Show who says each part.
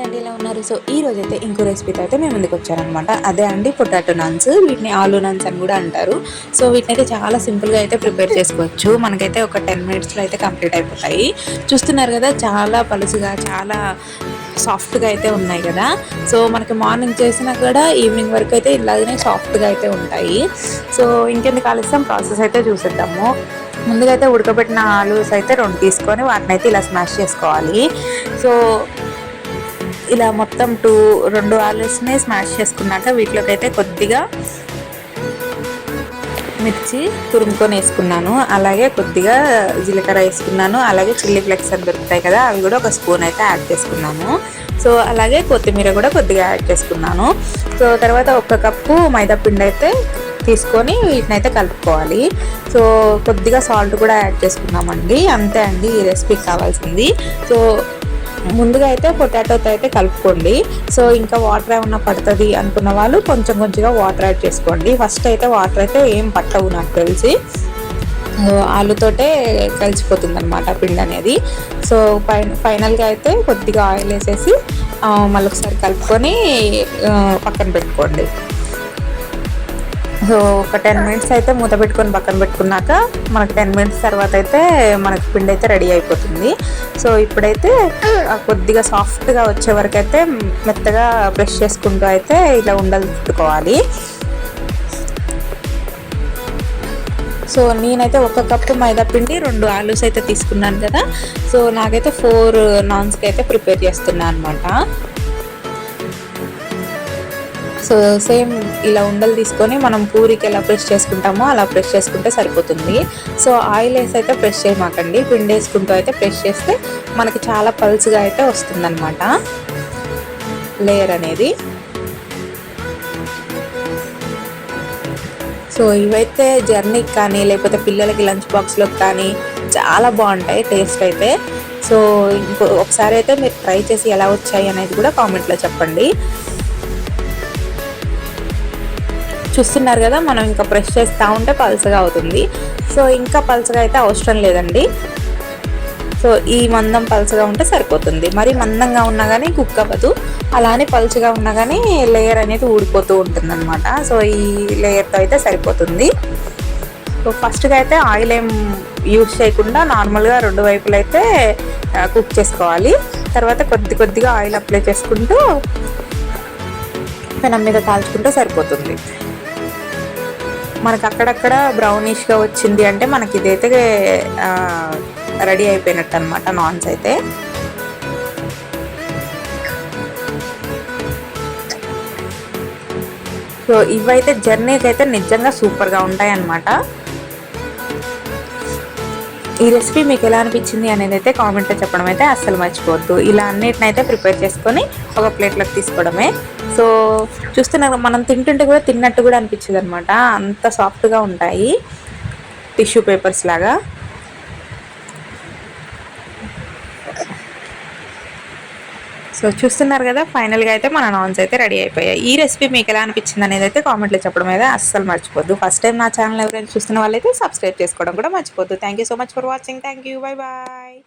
Speaker 1: నమస్తే అండి ఎలా ఉన్నారు. సో ఈ రోజు అయితే ఇంకో రెసిపీతో అయితే మేము ముందుకు వచ్చారనమాట. అదే అండి పొటాటో నాన్స్ వీటిని ఆలూ నాన్స్ అని కూడా అంటారు. సో వీటిని అయితే చాలా సింపుల్గా అయితే ప్రిపేర్ చేసుకోవచ్చు. మనకైతే ఒక టెన్ మినిట్స్లో అయితే కంప్లీట్ అయిపోతాయి. చూస్తున్నారు కదా చాలా పలుసుగా చాలా సాఫ్ట్గా అయితే ఉన్నాయి కదా. సో మనకి మార్నింగ్ చేసినా కూడా ఈవినింగ్ వరకు అయితే ఇలాగనే సాఫ్ట్గా అయితే ఉంటాయి. సో ఇంకెందుకు ఆలస్యం ప్రాసెస్ అయితే చూసేద్దాము. ముందుగా అయితే ఉడకబెట్టిన ఆలూస్ అయితే రెండు తీసుకొని వాటిని అయితే ఇలా స్మాష్ చేసుకోవాలి. సో ఇలా మొత్తం టూ రెండు ఆలూస్ని స్మాష్ చేసుకున్నాక వీటిలోకి అయితే కొద్దిగా మిర్చి తురుముకొని వేసుకున్నాను. అలాగే కొద్దిగా జీలకర్ర వేసుకున్నాను. అలాగే చిల్లీ ఫ్లెక్స్ అని దొరుకుతాయి కదా అవి కూడా ఒక స్పూన్ అయితే యాడ్ చేసుకున్నాను. సో అలాగే కొత్తిమీర కూడా కొద్దిగా యాడ్ చేసుకున్నాను. సో తర్వాత ఒక కప్పు మైదా పిండి అయితే తీసుకొని వీటిని అయితే కలుపుకోవాలి. సో కొద్దిగా సాల్ట్ కూడా యాడ్ చేసుకున్నామండి. అంతే అండి ఈ రెసిపీకి కావాల్సింది. సో ముందుగా అయితే పొటాటోతో అయితే కలుపుకోండి. సో ఇంకా వాటర్ ఏమన్నా పడుతుంది అనుకున్న వాళ్ళు కొంచెం కొంచెంగా వాటర్ యాడ్ చేసుకోండి. ఫస్ట్ అయితే వాటర్ అయితే ఏం పట్టవు నాకు తెలిసి. ఆలుతోటే కలిసిపోతుంది అనమాట పిండి అనేది. సో ఫై ఫైనల్గా అయితే కొద్దిగా ఆయిల్ వేసేసి మళ్ళీ ఒకసారి కలుపుకొని పక్కన పెట్టుకోండి. ఒక టెన్ మినిట్స్ అయితే మూత పెట్టుకొని పక్కన పెట్టుకున్నాక మనకు టెన్ మినిట్స్ తర్వాత అయితే మనకు పిండి అయితే రెడీ అయిపోతుంది. సో ఇప్పుడైతే కొద్దిగా సాఫ్ట్గా వచ్చే వరకు అయితే మెత్తగా బ్రష్ చేసుకుంటూ అయితే ఇలా ఉండలు చుట్టుకోవాలి. సో నేనైతే ఒక కప్పు మైదా పిండి రెండు ఆలూస్ అయితే తీసుకున్నాను కదా. సో నాకైతే ఫోర్ నాన్స్కి అయితే ప్రిపేర్ చేస్తున్నాను అనమాట సో సేమ్ ఇలా ఉండలు తీసుకొని మనం పూరికి ఎలా ప్రెస్ చేసుకుంటామో అలా ప్రెస్ చేసుకుంటే సరిపోతుంది. సో ఆయిల్ వేసి అయితే ప్రెస్ చేయమాకండి. పిండి వేసుకుంటూ అయితే ప్రెస్ చేస్తే మనకి చాలా పల్స్గా అయితే వస్తుందన్నమాట. లేయర్ అనేది. సో ఇవైతే జర్నీకి కానీ లేకపోతే పిల్లలకి లంచ్ బాక్స్లోకి కానీ చాలా బాగుంటాయి టేస్ట్ అయితే. సో ఇంకో ఒకసారి అయితే మీరు ట్రై చేసి ఎలా వచ్చాయి అనేది కూడా కామెంట్లో చెప్పండి. చూస్తున్నారు కదా మనం ఇంకా బ్రష్ చేస్తూ ఉంటే పల్సగా అవుతుంది. సో ఇంకా పల్సగా అయితే అవసరం లేదండి. సో ఈ మందం పలుచగా ఉంటే సరిపోతుంది. మరి మందంగా ఉన్నా కానీ కుక్ అవ్వదు. అలానే పలుచగా ఉన్నా కానీ లేయర్ అనేది ఊడిపోతూ ఉంటుంది అనమాట సో ఈ లేయర్తో అయితే సరిపోతుంది. సో ఫస్ట్గా అయితే ఆయిల్ ఏం యూజ్ చేయకుండా నార్మల్గా రెండు వైపులు అయితే కుక్ చేసుకోవాలి. తర్వాత కొద్ది కొద్దిగా ఆయిల్ అప్లై చేసుకుంటూ పెనం మీద కాల్చుకుంటే సరిపోతుంది. మనకు అక్కడక్కడ బ్రౌనిష్గా వచ్చింది అంటే మనకి ఇదైతే రెడీ అయిపోయినట్టు అనమాట నాన్స్ అయితే. సో ఇవైతే జర్నీకి అయితే నిజంగా సూపర్గా ఉంటాయి అన్నమాట ఈ రెసిపీ మీకు ఎలా అనిపించింది అనేది అయితే కామెంట్లో చెప్పడం అయితే అస్సలు మర్చిపోవద్దు. ఇలా అన్నిటినైతే ప్రిపేర్ చేసుకొని ఒక ప్లేట్లోకి తీసుకోవడమే. సో చూస్తున్నారు మనం తింటుంటే కూడా తిన్నట్టు కూడా అనిపించదు అనమాట అంత సాఫ్ట్గా ఉంటాయి టిష్యూ పేపర్స్ లాగా. సో చూస్తున్నారు కదా ఫైనల్గా అయితే మన నాన్స్ అయితే రెడీ అయిపోయాయి. ఈ రెసిపీ మీకు ఎలా అనిపించింది అనేది అయితే కామెంట్లో చెప్పడం అయితే అస్సలు మర్చిపోద్దు. ఫస్ట్ టైం నా ఛానల్ ఎవరైనా చూస్తున్న వాళ్ళైతే సబ్స్క్రైబ్ చేసుకోవడం కూడా మర్చిపోద్దు. Thank so much for watching thank you bye bye